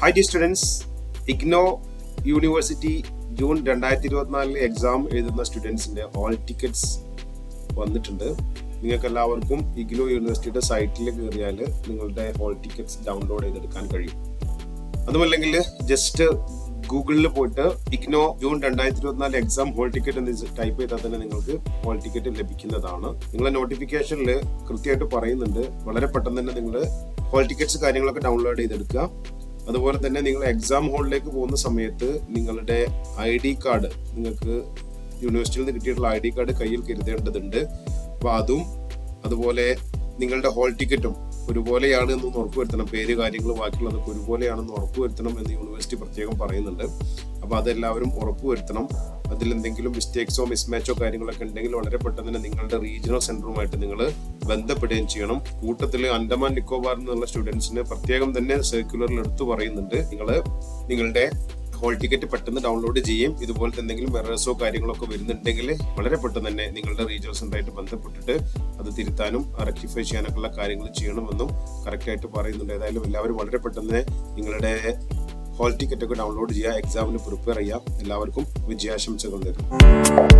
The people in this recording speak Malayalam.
Hi dear students IGNOU university June രണ്ടായിരത്തി ഇരുപത്തിനാലിലെ എക്സാം എഴുതുന്ന സ്റ്റുഡൻസിന്റെ ഹോൾ ടിക്കറ്റ്സ് വന്നിട്ടുണ്ട്. നിങ്ങൾക്ക് എല്ലാവർക്കും ഇഗ്നോ യൂണിവേഴ്സിറ്റിയുടെ സൈറ്റിൽ കയറിയാൽ നിങ്ങളുടെ ഹോൾ ടിക്കറ്റ്സ് ഡൗൺലോഡ് ചെയ്തെടുക്കാൻ കഴിയും. അതുമല്ലെങ്കിൽ ജസ്റ്റ് ഗൂഗിളിൽ പോയിട്ട് ഇഗ്നോ ജൂൺ രണ്ടായിരത്തി ഇരുപത്തിനാല് എക്സാം ഹോൾ ടിക്കറ്റ് എന്ന് ടൈപ്പ് ചെയ്താൽ തന്നെ നിങ്ങൾക്ക് ഹോൾ ടിക്കറ്റ് ലഭിക്കുന്നതാണ്. നിങ്ങളെ നോട്ടിഫിക്കേഷനിൽ കൃത്യമായിട്ട് പറയുന്നുണ്ട്. വളരെ പെട്ടെന്ന് തന്നെ നിങ്ങൾ ഹോൾ ടിക്കറ്റ്സ് കാര്യങ്ങളൊക്കെ ഡൗൺലോഡ് ചെയ്തെടുക്കുക. അതുപോലെ തന്നെ നിങ്ങൾ എക്സാം ഹോളിലേക്ക് പോകുന്ന സമയത്ത് നിങ്ങളുടെ ഐ ഡി കാർഡ് നിങ്ങൾക്ക് യൂണിവേഴ്സിറ്റിയിൽ നിന്ന് കിട്ടിയിട്ടുള്ള ഐ ഡി കാർഡ് കയ്യിൽ കരുതേണ്ടതുണ്ട്. അപ്പോൾ അതും അതുപോലെ നിങ്ങളുടെ ഹോൾ ടിക്കറ്റും ഒരുപോലെയാണ് എന്ന് ഉറപ്പുവരുത്തണം. പേര് കാര്യങ്ങൾ ബാക്കിയുള്ളതൊക്കെ ഒരുപോലെയാണെന്ന് ഉറപ്പുവരുത്തണം എന്ന് യൂണിവേഴ്സിറ്റി പ്രത്യേകം പറയുന്നുണ്ട്. അപ്പൊ അതെല്ലാവരും ഉറപ്പുവരുത്തണം. അതിൽ എന്തെങ്കിലും മിസ്റ്റേക്സോ മിസ്മാച്ചോ കാര്യങ്ങളൊക്കെ ഉണ്ടെങ്കിൽ വളരെ പെട്ടെന്ന് തന്നെ നിങ്ങളുടെ റീജിയണൽ സെന്ററുമായിട്ട് നിങ്ങൾ ബന്ധപ്പെടുകയും ചെയ്യണം. കൂട്ടത്തിൽ അൻഡമാൻ നിക്കോബാർ എന്നുള്ള സ്റ്റുഡൻസിന് പ്രത്യേകം തന്നെ സർക്കുലറിൽ എടുത്തു പറയുന്നുണ്ട്. നിങ്ങൾ നിങ്ങളുടെ ഹോൾ ടിക്കറ്റ് പെട്ടെന്ന് ഡൗൺലോഡ് ചെയ്യും. ഇതുപോലത്തെ എന്തെങ്കിലും എറേഴ്സോ കാര്യങ്ങളൊക്കെ വരുന്നുണ്ടെങ്കിൽ വളരെ പെട്ടെന്ന് തന്നെ നിങ്ങളുടെ സെന്ററായിട്ട് ബന്ധപ്പെട്ടിട്ട് അത് തിരുത്താനും റെക്ടിഫൈ ചെയ്യാനൊക്കെയുള്ള കാര്യങ്ങൾ ചെയ്യണമെന്നും കറക്റ്റായിട്ട് പറയുന്നുണ്ട്. ഏതായാലും എല്ലാവരും വളരെ പെട്ടെന്ന് നിങ്ങളുടെ ഹോൾ ടിക്കറ്റ് ഒക്കെ ഡൗൺലോഡ് ചെയ്യുക എക്സാമിന് പ്രിപ്പയർ ചെയ്യുക. എല്ലാവർക്കും വിജയാശംസകൾ നേരുന്നു.